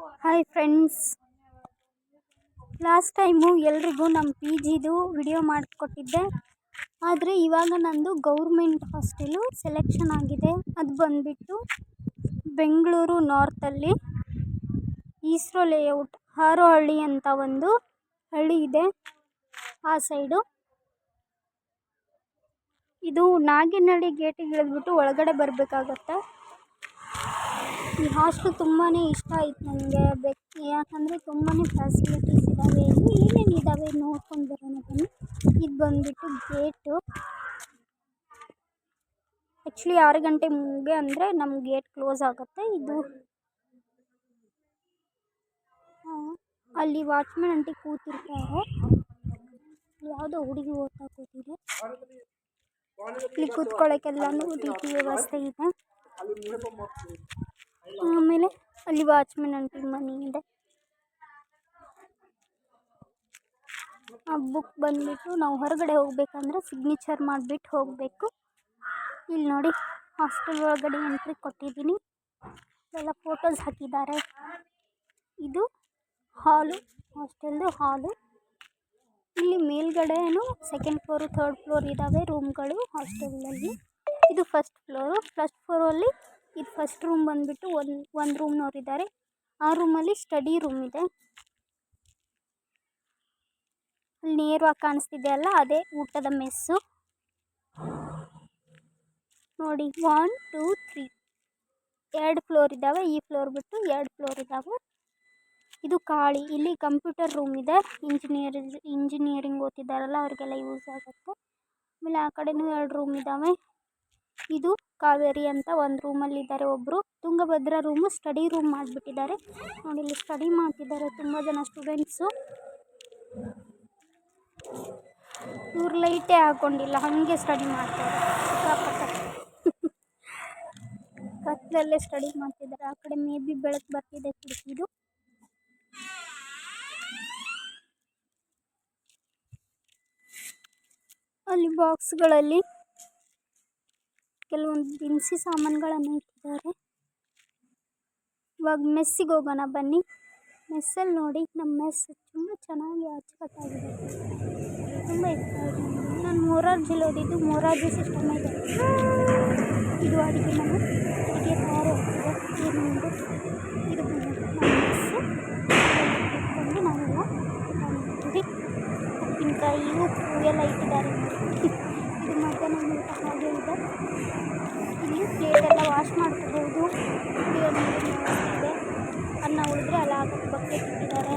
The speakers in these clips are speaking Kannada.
ಹಾಯ್ ಫ್ರೆಂಡ್ಸ್ ಲಾಸ್ಟ್ ಟೈಮು ಎಲ್ರಿಗೂ ನಮ್ಮ ಪಿ ಜಿದು ವಿಡಿಯೋ ಮಾಡಿಕೊಟ್ಟಿದ್ದೆ. ಆದರೆ ಇವಾಗ ನಂದು ಗೌರ್ಮೆಂಟ್ ಹಾಸ್ಟೆಲು ಸೆಲೆಕ್ಷನ್ ಆಗಿದೆ. ಅದು ಬಂದುಬಿಟ್ಟು ಬೆಂಗಳೂರು ನಾರ್ತಲ್ಲಿ ಈಸ್ರೋ ಲೇಔಟ್ ಹಾರೋಹಳ್ಳಿ ಅಂತ ಒಂದು ಹಳ್ಳಿ ಇದೆ ಆ ಸೈಡು ಇದು ನಾಗಿನಹಳ್ಳಿ ಗೇಟಿಗೆ ಇಳಿದ್ಬಿಟ್ಟು ಒಳಗಡೆ ಬರಬೇಕಾಗತ್ತೆ. ಈ ಹಾಸ್ಟೆಲ್ ತುಂಬಾ ಇಷ್ಟ ಆಯ್ತು ನನಗೆ ಬೆಕ್ ಯಾಕಂದರೆ ತುಂಬಾ ಫ್ಯಾಸಿಲಿಟೀಸ್ ಇದ್ದಾವೆ ಇಲ್ಲಿ ಏನೇನು ಇದ್ದಾವೆ ನೋಡ್ಕೊಂಡು ಬರೋಣ ಬನ್ನಿ. ಇದು ಬಂದುಬಿಟ್ಟು ಗೇಟು ಆ್ಯಕ್ಚುಲಿ ಆರು ಗಂಟೆ ಮುಗೆ ಅಂದರೆ ನಮ್ಮ ಗೇಟ್ ಕ್ಲೋಸ್ ಆಗುತ್ತೆ. ಇದು ಅಲ್ಲಿ ವಾಚ್ಮ್ಯಾನ್ ಅಂಟಿ ಕೂತಿರ್ತಾರೆ. ಯಾವುದೋ ಹುಡುಗಿ ಓದ್ತಾ ಕೂತಿದೆ. ಇಲ್ಲಿ ಕೂತ್ಕೊಳ್ಳೋಕ್ಕೆಲ್ಲನೂ ರೀತಿ ವ್ಯವಸ್ಥೆ ಇದೆ. ಆಮೇಲೆ ಅಲ್ಲಿ ವಾಚ್ಮ್ಯಾನ್ ಅಂಟಿ ಮನೆ ಇದೆ. ಆ ಬುಕ್ ಬಂದುಬಿಟ್ಟು ನಾವು ಹೊರಗಡೆ ಹೋಗ್ಬೇಕಂದ್ರೆ ಸಿಗ್ನೇಚರ್ ಮಾಡಿಬಿಟ್ಟು ಹೋಗಬೇಕು. ಇಲ್ಲಿ ನೋಡಿ ಹಾಸ್ಟೆಲ್ ಒಳಗಡೆ ಎಂಟ್ರಿ ಕೊಟ್ಟಿದ್ದೀನಿ. ಎಲ್ಲ ಫೋಟೋಸ್ ಹಾಕಿದ್ದಾರೆ. ಇದು ಹಾಲು, ಹಾಸ್ಟೆಲ್ದು ಹಾಲು. ಇಲ್ಲಿ ಮೇಲ್ಗಡೆನೂ ಸೆಕೆಂಡ್ ಫ್ಲೋರು, ಥರ್ಡ್ ಫ್ಲೋರ್ ಇದ್ದಾವೆ ರೂಮ್ಗಳು ಹಾಸ್ಟೆಲ್ನಲ್ಲಿ. ಇದು ಫಸ್ಟ್ ಫ್ಲೋರು, ಫಸ್ಟ್ ಫ್ಲೋರಲ್ಲಿ ಫಸ್ಟ್ ರೂಮ್ ಬಂದುಬಿಟ್ಟು ಒಂದು ಒಂದು ರೂಮ್ನವ್ರು ಇದ್ದಾರೆ ಆ ರೂಮಲ್ಲಿ ಸ್ಟಡಿ ರೂಮ್ ಇದೆ. ಅಲ್ಲಿ ನೇರವಾಗಿ ಕಾಣಿಸ್ತಿದೆ ಅಲ್ಲ, ಅದೇ ಊಟದ ಮೆಸ್ಸು ನೋಡಿ ಒನ್ ಟೂ ತ್ರೀ ಎರಡು ಫ್ಲೋರ್ ಇದ್ದಾವೆ ಈ ಫ್ಲೋರ್ ಬಿಟ್ಟು ಎರಡು ಫ್ಲೋರ್ ಇದ್ದಾವೆ ಇದು ಖಾಲಿ. ಇಲ್ಲಿ ಕಂಪ್ಯೂಟರ್ ರೂಮ್ ಇದೆ. ಇಂಜಿನಿಯರ್ ಇಂಜಿನಿಯರಿಂಗ್ ಓದ್ತಿದ್ದಾರಲ್ಲ ಅವರಿಗೆಲ್ಲ ಯೂಸ್ ಆಗುತ್ತೆ. ಆಮೇಲೆ ಆ ಕಡೆನೂ ಎರಡು ರೂಮ್ ಇದ್ದಾವೆ ಇದು ಕಾವೇರಿ ಅಂತ ಒಂದು ರೂಮಲ್ಲಿ ಇದ್ದಾರೆ ಒಬ್ರು. ತುಂಗಭದ್ರಾ ರೂಮ್ ಸ್ಟಡಿ ರೂಮ್ ಮಾಡ್ಬಿಟ್ಟಿದ್ದಾರೆ. ನೋಡಿ, ಇಲ್ಲಿ ಸ್ಟಡಿ ಮಾಡ್ತಿದ್ದಾರೆ ತುಂಬಾ ಜನ ಸ್ಟೂಡೆಂಟ್ಸ್ ಇವ್ರು ಲೈಟೇ ಹಾಕೊಂಡಿಲ್ಲ, ಹಂಗೆ ಸ್ಟಡಿ ಮಾಡ್ತಾರೆ. ಕತ್ತಲಲ್ಲೇ ಸ್ಟಡಿ ಮಾಡ್ತಿದ್ದಾರೆ. ಆ ಕಡೆ ಮೇ ಬಿ ಬೆಳಕು ಬರ್ತಿದೆ ಕಿಟಕಿದು ಅಲ್ಲಿ ಬಾಕ್ಸ್ಗಳಲ್ಲಿ ಕೆಲವೊಂದು ದಿನಸಿ ಸಾಮಾನುಗಳನ್ನು ಇಟ್ಟಿದ್ದಾರೆ. ಇವಾಗ ಮೆಸ್ಸಿಗೆ ಹೋಗೋಣ ಬನ್ನಿ. ಮೆಸ್ಸಲ್ಲಿ ನೋಡಿ ನಮ್ಮ ಮೆಸ್ ತುಂಬ ಚೆನ್ನಾಗಿ ಅಚ್ಚುಕಟ್ಟಾಗಿದೆ. ತುಂಬ ಇಷ್ಟ ಆಗಿದೆ ನಾನು ಮೊರಾರ್ಜಿಲಿ ಓದಿದ್ದು, ಮೊರಾರ್ಜಿ ಸಿಸ್ಟಮ್ ಇದೆ. ಇದು ಅಡುಗೆ ನಾನು ಅಡುಗೆ ತಯಾರು ಆಗ್ತಿದೆ. ಏನುಂಟು ಇದು ಬಂದು ನಮ್ಮ ಮೆಸ್ಸು ನಾವೆಲ್ಲ ಉಪ್ಪಿನಕಾಯಿ ಉಪ್ಪು ಎಲ್ಲ ಇಟ್ಟಿದ್ದಾರೆ ಇದು ಮಧ್ಯಾಹ್ನ ನಾನು ಹಾಗೆ ಇದೆ ಇಲ್ಲಿ ಪ್ಲೇಟೆಲ್ಲ ವಾಶ್ ಮಾಡ್ಕೋಬೋದು ಕುಡಿಯೋ ನೀರಿನ ವ್ಯವಸ್ಥೆ ಇದೆ ಅನ್ನ ಉಳಿದ್ರೆ ಅಲ್ಲ ಹಾಕಕ್ಕೆ ಬಕೆಟ್ ಇಟ್ಟಿದ್ದಾರೆ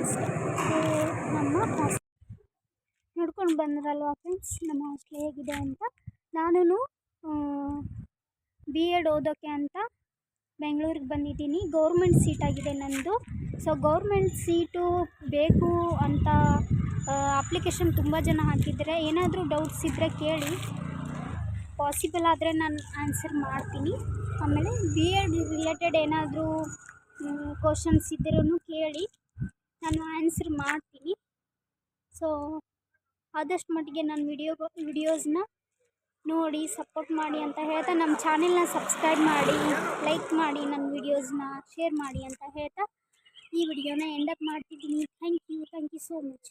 ಅಷ್ಟೇ ಇದು ನಮ್ಮ ಹಾಸ್ಟೆಲ್ ನೋಡ್ಕೊಂಡು ಬಂದ್ರಲ್ವಾ ಫ್ರೆಂಡ್ಸ್ ನಮ್ಮ ಹಾಸ್ಟೆಲ್ ಹೇಗಿದೆ ಅಂತ? ನಾನು ಬಿ ಎಡ್ ಓದೋಕ್ಕೆ ಅಂತ ಬೆಂಗಳೂರಿಗೆ ಬಂದಿದ್ದೀನಿ. ಗೌರ್ಮೆಂಟ್ ಆಗಿದೆ ನನ್ನದು ಸೊ ಗೌರ್ಮೆಂಟ್ ಸೀಟು ಬೇಕು ಅಂತ ಅಪ್ಲಿಕೇಶನ್ ತುಂಬ ಜನ ಹಾಕಿದರೆ ಏನಾದರೂ ಡೌಟ್ಸ್ ಇದ್ದರೆ ಕೇಳಿ. ಪಾಸಿಬಲ್ ಆದರೆ ನಾನು ಆನ್ಸರ್ ಮಾಡ್ತೀನಿ. ಆಮೇಲೆ ಬಿ ಎಡ್ ರಿಲೇಟೆಡ್ ಏನಾದರೂ ಕ್ವಶನ್ಸ್ ಇದ್ದರೂ ಕೇಳಿ. ನಾನು ಆನ್ಸರ್ ಮಾಡ್ತೀನಿ. ಸೊ ಆದಷ್ಟು ಮಟ್ಟಿಗೆ ನನ್ನ ವಿಡಿಯೋ ವಿಡಿಯೋಸ್ನ ನೋಡಿ ಸಪೋರ್ಟ್ ಮಾಡಿ ಅಂತ ಹೇಳ್ತಾ, ನಮ್ಮ ಚಾನೆಲ್ನ ಸಬ್ಸ್ಕ್ರೈಬ್ ಮಾಡಿ ಲೈಕ್ ಮಾಡಿ, ನನ್ನ ವಿಡಿಯೋಸ್ನ ಶೇರ್ ಮಾಡಿ ಅಂತ ಹೇಳ್ತಾ, ಈ ವಿಡಿಯೋನ ಎಂಡಪ್ ಮಾಡ್ತಿದ್ದೀನಿ. Thank you thank you so much